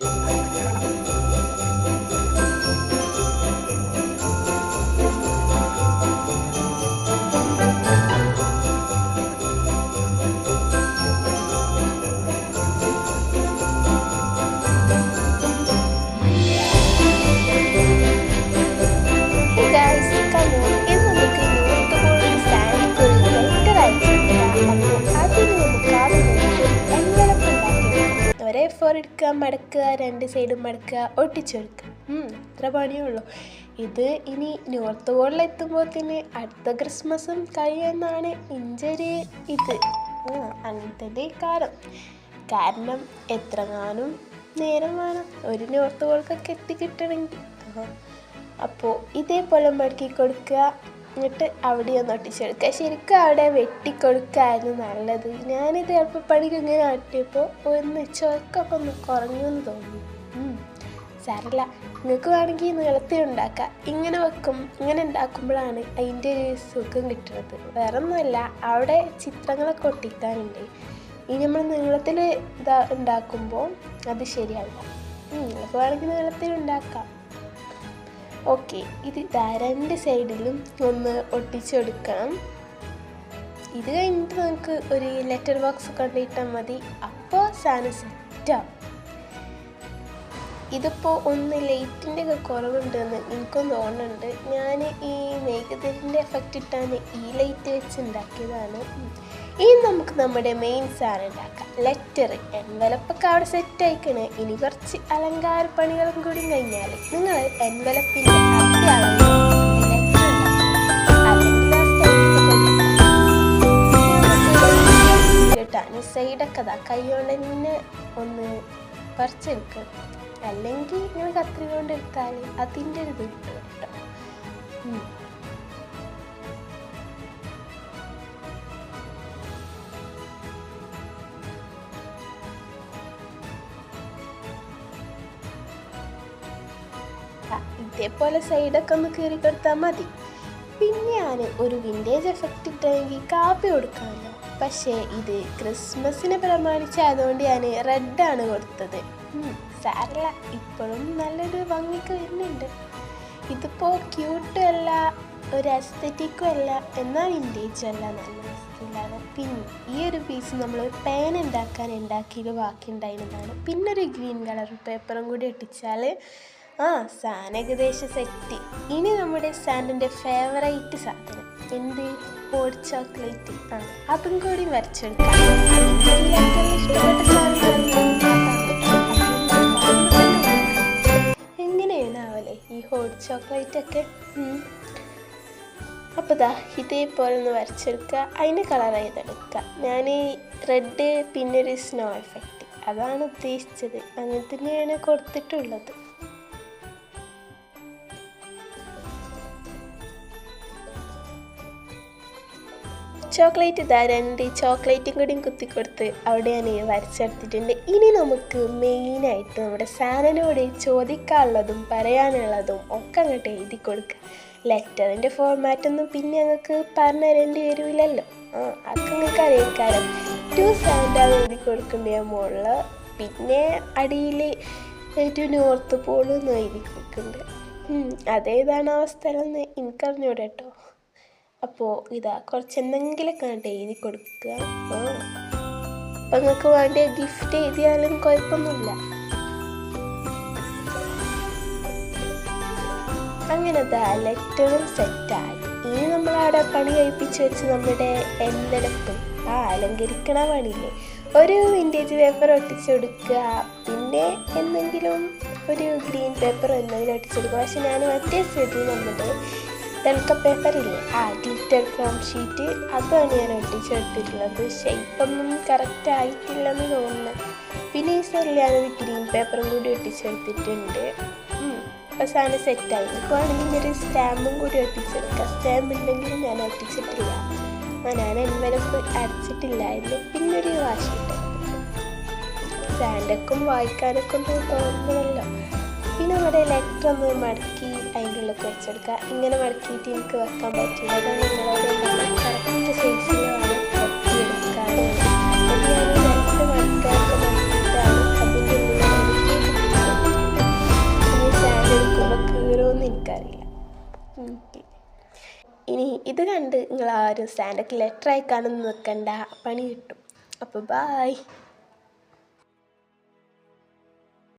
Yeah. Four എടുക്കുക മടക്കുക രണ്ട് സൈഡും മടക്കുക ഒട്ടിച്ചെടുക്കുക അത്ര പണിയേ ഉള്ളൂ. ഇത് ഇനി നോർത്ത് പോളിൽ തന്നെ അടുത്ത ക്രിസ്മസും കഴിയുമെന്നാണ് ഇഞ്ചൊരു ഇത്. ആ അങ്ങനത്തെ കാലം. കാരണം എത്രങ്ങാനും നേരം വേണം ഒരു നോർത്ത് പോൾക്കൊക്കെ എത്തിക്കിട്ടണമെങ്കിൽ അപ്പോൾ ഇതേപോലെ മടക്കി കൊടുക്കുക. എന്നിട്ട് അവിടെ ഒന്ന് ഒട്ടിച്ചെടുക്കുക. ശരിക്കും അവിടെ വെട്ടിക്കൊടുക്കായിരുന്നു നല്ലത്. ഞാനിത് എളുപ്പപ്പണിക്ക് ഇങ്ങനെ ഒട്ടിയപ്പോൾ ഒന്ന് ചുവക്കൊക്കെ ഒന്ന് കുറഞ്ഞു എന്ന് തോന്നി സാരല്ല. നിങ്ങൾക്ക് വേണമെങ്കിൽ നീളത്തിൽ ഉണ്ടാക്കാം. ഇങ്ങനെ വെക്കും ഇങ്ങനെ ഉണ്ടാക്കുമ്പോഴാണ് അതിന്റെ ഒരു സുഖം കിട്ടുന്നത്. വേറെ ഒന്നുമല്ല അവിടെ ചിത്രങ്ങളൊക്കെ ഒട്ടിക്കാനുണ്ട്. ഇനി നമ്മൾ നീളത്തിൽ ഇതാ ഉണ്ടാക്കുമ്പോൾ അത് ശരിയാവില്ല. നിങ്ങൾക്ക് വേണമെങ്കിൽ നീളത്തിൽ ഉണ്ടാക്കാം. ഓക്കെ ഇത് രണ്ട് സൈഡിലും ഒന്ന് ഒട്ടിച്ചെടുക്കണം. ഇത് കഴിഞ്ഞിട്ട് നമുക്ക് ഒരു ലെറ്റർ ബോക്സ് കൊണ്ടിട്ടാൽ മതി. അപ്പോൾ സാധനം സെറ്റാവും ഇതിപ്പോൾ ഒന്ന് ലൈറ്റിന്റെ ഒക്കെ കുറവുണ്ടെന്ന് എനിക്കും തോന്നുന്നുണ്ട് ഞാൻ ഈ മേഘത്തിന്റെ എഫക്റ്റ് ഇട്ടാണ് ഈ ലൈറ്റ് വെച്ച് ഉണ്ടാക്കിയതാണ്. ഇനി നമുക്ക് നമ്മുടെ മെയിൻ സാധനം ഉണ്ടാക്കാം ലെറ്റർ എൻവലപ്പൊക്കെ അവിടെ സെറ്റ് ആയിക്കണേ ഇനി കുറച്ച് അലങ്കാര പണികളും കൂടി കഴിഞ്ഞാൽ നിങ്ങൾ എൻവലപ്പിന്റെ കേട്ടാ സൈഡൊക്കെ അതാ കൈ കൊണ്ട് തന്നെ ഒന്ന് പറിച്ചെടുക്കുക അല്ലെങ്കിൽ ഇങ്ങനെ കത്രിക കൊണ്ട് എടുത്താൽ അതിന്റെ ഒരു ഇത് ഇതേപോലെ സൈഡൊക്കെ ഒന്ന് കീറി കൊടുത്താൽ മതി. പിന്നെ ഞാൻ ഒരു വിന്റേജ് എഫക്റ്റ് ഇട്ടെങ്കിൽ കാപ്പി കൊടുക്കാമല്ലോ. പക്ഷേ ഇത് ക്രിസ്മസിനെ പ്രമാണിച്ചായതുകൊണ്ട് ഞാൻ റെഡാണ് കൊടുത്തത്. സാരല്ല ഇപ്പോഴും നല്ലൊരു ഭംഗിക്ക് വരുന്നുണ്ട്. ഇതിപ്പോൾ ക്യൂട്ടും അല്ല ഒരു അസ്തറ്റിക്കും അല്ല എന്നാൽ ഇൻഡേജും അല്ല നല്ല രസത്തിലാണ് പിന്നെ ഈ ഒരു പീസ് നമ്മൾ പേൻ ഉണ്ടാക്കാൻ ഉണ്ടാക്കിയത് ബാക്കി ഉണ്ടായിരുന്നതാണ് പിന്നെ ഒരു ഗ്രീൻ കളർ പേപ്പറും കൂടി ഒട്ടിച്ചാൽ ആ സാൻ ഏകദേശം സെറ്റ് ഇനി നമ്മുടെ സാൻഡിന്റെ ഫേവറേറ്റ് സാധനം. എന്ത്? ഹോട്ട് ചോക്ലേറ്റ് ആ അതും കൂടി വരച്ചെടുക്കാം. എങ്ങനെയാണ്. എങ്ങനെയാണാവല്ലേ ഈ ഹോട്ട് ചോക്ലേറ്റ് ഒക്കെ? അപ്പൊ അപ്പോൾ ദാ ഇതേപോലെ ഒന്ന് വരച്ചെടുക്കുക. അതിന് കളർ ചെയ്തെടുക്കുക ഞാൻ റെഡ് പിന്നെ ഒരു സ്നോ എഫക്റ്റ് അതാണ് ഉദ്ദേശിച്ചത്. അങ്ങനെ തന്നെയാണ് കൊടുത്തിട്ടുള്ളത്. ചോക്ലേറ്റ് ഇതാ രണ്ട് ചോക്ലേറ്റും കൂടിയും കുത്തിക്കൊടുത്ത് അവിടെ ഞാൻ വരച്ചെടുത്തിട്ടുണ്ട്. ഇനി നമുക്ക് മെയിനായിട്ട് നമ്മുടെ സാനനോട് ചോദിക്കാനുള്ളതും പറയാനുള്ളതും ഒക്കെ അങ്ങോട്ട് എഴുതി കൊടുക്കുക ലെറ്ററിന്റെ ഫോർമാറ്റൊന്നും പിന്നെ ഞങ്ങൾക്ക് പറഞ്ഞു തരേണ്ടി വരില്ലല്ലോ ആ അതൊക്കെ നിങ്ങൾക്ക് അറിയിക്കാരം ടു സാൻഡാണ് എഴുതി കൊടുക്കേണ്ട മുകളിൽ പിന്നെ അടിയിൽ ടു നോർത്ത് പോളും എഴുതി കൊടുക്കുന്നുണ്ട് അതേതാണ് അവസ്ഥ എന്ന് എനിക്കറിഞ്ഞൂടെ കേട്ടോ അപ്പോൾ ഇതാ കുറച്ച് എന്തെങ്കിലുമൊക്കെ കണ്ട് എഴുതി കൊടുക്കുക അപ്പം നിങ്ങൾക്ക് വേണ്ടിയ ഗിഫ്റ്റ് എഴുതിയാലും കുഴപ്പമൊന്നുമില്ല. അങ്ങനെ ദാ ലെറ്ററും സെറ്റായി ഇനി നമ്മളവിടെ പണി കഴിപ്പിച്ച് വെച്ച് നമ്മുടെ എൻവലപ്പ് ആ അലങ്കരിക്കണ പണിയില്ലേ. ഒരു വിന്റേജ് പേപ്പർ ഒട്ടിച്ചെടുക്കുക പിന്നെ എന്തെങ്കിലും ഒരു ഗ്രീൻ പേപ്പർ എന്തെങ്കിലും ഒട്ടിച്ചെടുക്കുക പക്ഷെ ഞാൻ മറ്റേ സ്ഥിതി നമ്മുടെ വെൽക്ക പേപ്പർ ഇല്ലേ? ആ ഗ്ലിറ്റർ ഫോം ഷീറ്റ് അതാണ് ഞാൻ ഒട്ടിച്ചെടുത്തിട്ടുള്ളത്. ഷേപ്പൊന്നും കറക്റ്റ് ആയിട്ടില്ലെന്ന് തോന്നുന്നു. പിന്നെ ഈ സെല്ലാണ് ഞാനൊരു ഗ്രീൻ പേപ്പറും കൂടി ഒട്ടിച്ചെടുത്തിട്ടുണ്ട്. സാധനം സെറ്റായി ഇപ്പോൾ ആണെങ്കിൽ ഒരു സ്റ്റാമ്പും കൂടി ഒട്ടിച്ചെടുക്കാം. സ്റ്റാമ്പ് ഉണ്ടെങ്കിലും ഞാൻ ഒട്ടിച്ചിട്ടില്ല. ഞാൻ എൻവലപ്പ് അടച്ചിട്ടില്ലായിരുന്നു പിന്നെ ഒരു വാശിട്ട് സാൻഡക്കും വായിക്കാനൊക്കെ ഒന്ന് തോന്നുമല്ലോ പിന്നെ നമ്മുടെ ലെറ്റർ ഒന്ന് മടക്കി. മടക്കി വെച്ചെടുക്കുക ഇങ്ങനെ മടക്കിയിട്ട് എനിക്ക് വെക്കാൻ പറ്റില്ല. അപ്പോൾ നിങ്ങളോട് കറക്റ്റ് സൈസിലാണ് ഇനി ഇത് കണ്ട് നിങ്ങൾ ആരും സ്റ്റാൻഡൊക്കെ ലെറ്റർ അയക്കാനൊന്നും നിൽക്കണ്ട പണി കിട്ടും. അപ്പോൾ ബായ്